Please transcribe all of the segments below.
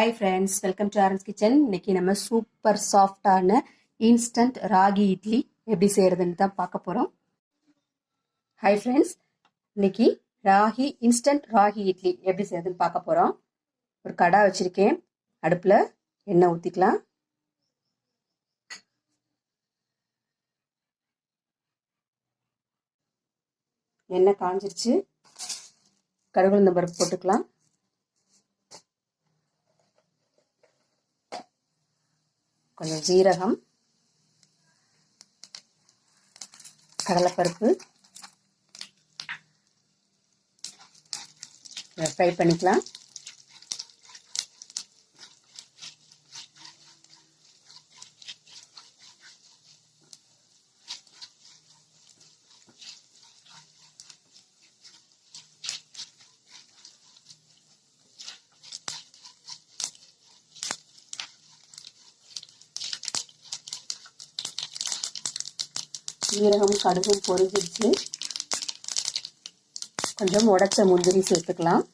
Hi friends welcome to Aaron's kitchen இன்னைக்கு நம்ம super சாஃப்டான இன்ஸ்டன்ட் ராகி இட்லி எப்படி செய்யறதுன்னு தான் பார்க்க போகிறோம் ஹாய் ஃப்ரெண்ட்ஸ் இன்னைக்கு ராகி இன்ஸ்டன்ட் ராகி இட்லி எப்படி செய்யறதுன்னு பார்க்க போகிறோம் ஒரு கடா வச்சுருக்கேன். அடுப்பில் எண்ணெய் ஊற்றிக்கலாம் எண்ணெய் காஞ்சிருச்சு. கடுகுளுந்த பருப்பு போட்டுக்கலாம். கொஞ்சம் ஜீரகம் கடலைப்பருப்பு. ஃப்ரை பண்ணிக்கலாம். சீரகம் கடுகும் பொரிஞ்சிருச்சு. கொஞ்சம் உடச்ச முந்திரி சேர்த்துக்கலாம்.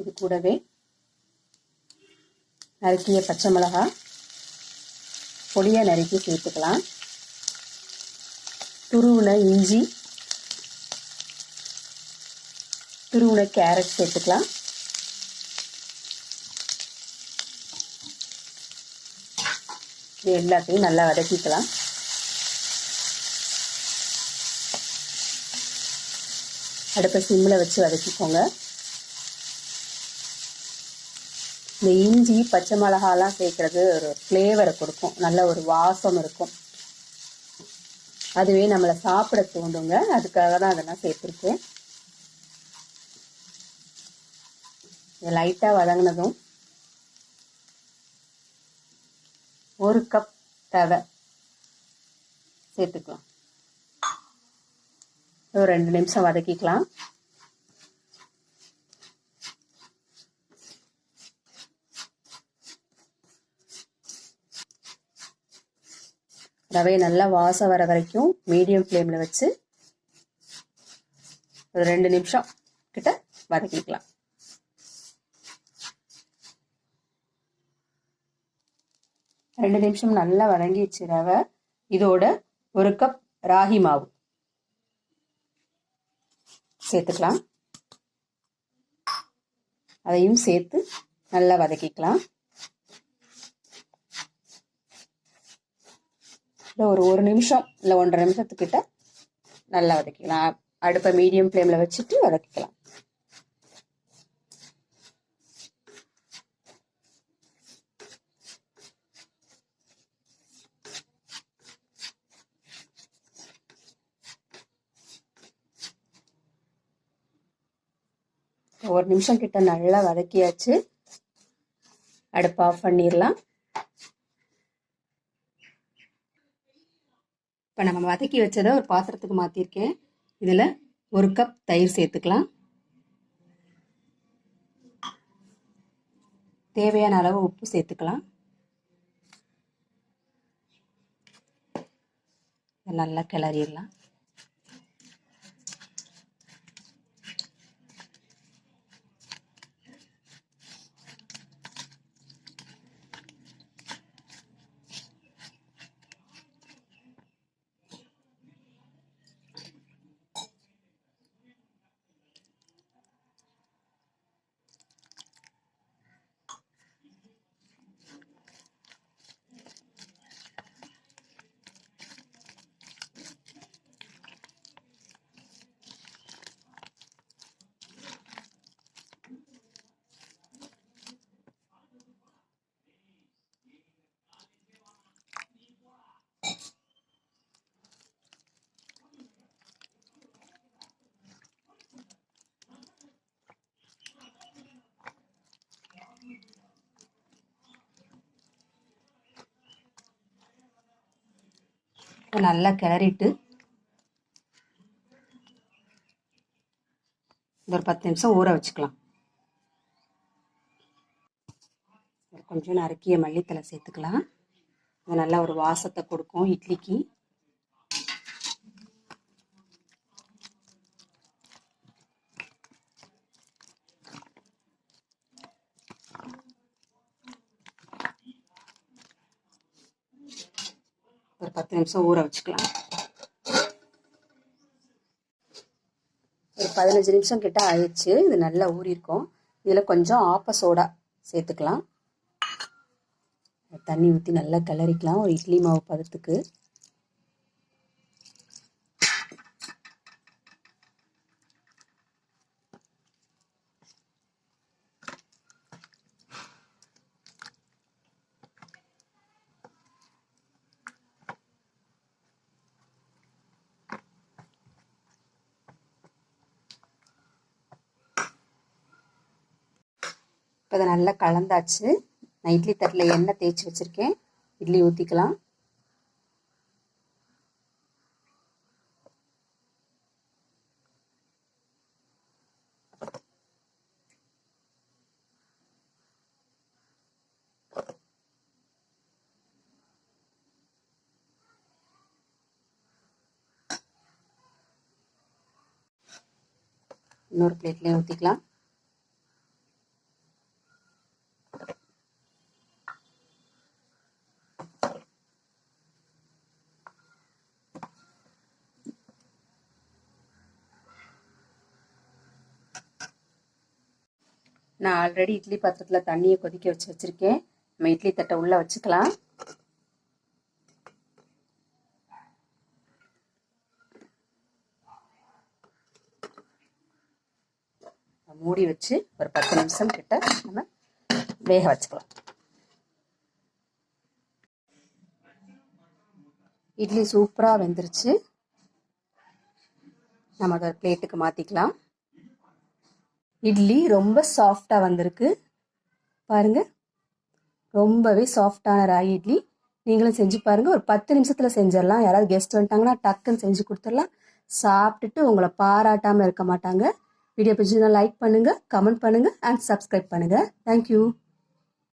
இது கூடவே நறுக்கிய பச்சை மிளகா பொடியை நறுக்கி சேர்த்துக்கலாம். துருவில் இஞ்சி துருவில் கேரட் சேர்த்துக்கலாம். இது எல்லாத்தையும் நல்லா வதக்கிக்கலாம். அடுப்பை சிம்மில் வச்சு வதக்கிக்கோங்க. இந்த இஞ்சி பச்சை மிளகாலாம் சேர்க்கறது ஒரு ஃப்ளேவரை கொடுக்கும். நல்ல ஒரு வாசம் இருக்கும். அதுவே நம்மளை சாப்பிட தூண்டுங்க. அதுக்காக தான் அதெல்லாம் சேர்த்துருக்கேன். லைட்டாக வதங்கினதும் ஒரு கப் ரவை சேர்த்துக்கலாம். ஒரு ரெண்டு நிமிஷம் வதக்கிக்கலாம். ரவையை நல்லா வாசம் வர வரைக்கும் மீடியம் ஃப்ளேமில் வச்சு ஒரு ரெண்டு நிமிஷம் கிட்ட வதக்கிக்கலாம். ரெண்டு நிமிஷம் நல்லா வதங்கிடுச்சு ரவை. இதோட ஒரு கப் ராகி மாவு. சேர்த்துக்கலாம். அதையும் சேர்த்து நல்லா வதக்கிக்கலாம். இல்லை ஒரு ஒரு நிமிஷம் இல்லை ஒன்றரை நிமிஷத்துக்கிட்ட நல்லா வதக்கிக்கலாம். அடுப்பை மீடியம் ஃப்ளேமில் வச்சுட்டு வதக்கிக்கலாம். ஒரு நிமிஷம் கிட்ட நல்லா வதக்கியாச்சு. அடுப்பு ஆஃப் பண்ணிடலாம். இப்போ நம்ம வதக்கி வச்சதை ஒரு பாத்திரத்துக்கு மாற்றிருக்கேன் இதில் ஒரு கப் தயிர் சேர்த்துக்கலாம். தேவையான அளவு உப்பு சேர்த்துக்கலாம். நல்லா கிளறிடலாம். நல்லா கிளறிட்டு இந்த ஒரு பத்து நிமிஷம் ஊற வச்சுக்கலாம். கொஞ்சம் நறுக்கிய மல்லித்தலை சேர்த்துக்கலாம். அது நல்லா ஒரு வாசத்தை கொடுக்கும் இட்லிக்கு ஒரு பத்து நிமிஷம் ஊற வச்சுக்கலாம். ஒரு பதினஞ்சு நிமிஷம் கிட்ட ஆயிடுச்சு. இது நல்லா ஊறியிருக்கும் இதில் கொஞ்சம் ஆப்ப சோடா சேர்த்துக்கலாம். தண்ணி ஊற்றி நல்லா கிளறிக்கலாம். ஒரு இட்லி மாவு பதத்துக்கு. இப்போ அதை நல்லா கலந்தாச்சு. நான் இட்லி தட்டில் எண்ணெய் தேய்ச்சி வச்சுருக்கேன். இட்லி ஊற்றிக்கலாம் இன்னொரு பிளேட்லேயும் ஊற்றிக்கலாம் நான் ஆல்ரெடி இட்லி பாத்திரத்தில் தண்ணியை கொதிக்க வச்சு வச்சுருக்கேன். நம்ம இட்லி தட்டை உள்ளே வச்சுக்கலாம். மூடி வச்சு ஒரு பத்து நிமிஷம் கிட்ட நம்ம வேக வச்சுக்கலாம். இட்லி சூப்பராக வெந்துருச்சு. நம்ம அதை பிளேட்டுக்கு மாற்றிக்கலாம் இட்லி ரொம்ப சாஃப்டாக வந்திருக்கு. பாருங்கள் ரொம்பவே சாஃப்டான ராகி இட்லி. நீங்களும் செஞ்சு பாருங்கள் ஒரு பத்து நிமிஷத்தில் செஞ்சிடலாம். யாராவது கெஸ்ட் வந்துட்டாங்கன்னா டக்குன்னு செஞ்சு கொடுத்துடலாம். சாப்பிட்டுட்டு உங்களை பாராட்டாமல் இருக்க மாட்டாங்க. வீடியோ பிடிச்சதுன்னா லைக் பண்ணுங்கள் கமெண்ட் பண்ணுங்கள் அண்ட் சப்ஸ்கிரைப் பண்ணுங்கள் தேங்க்யூ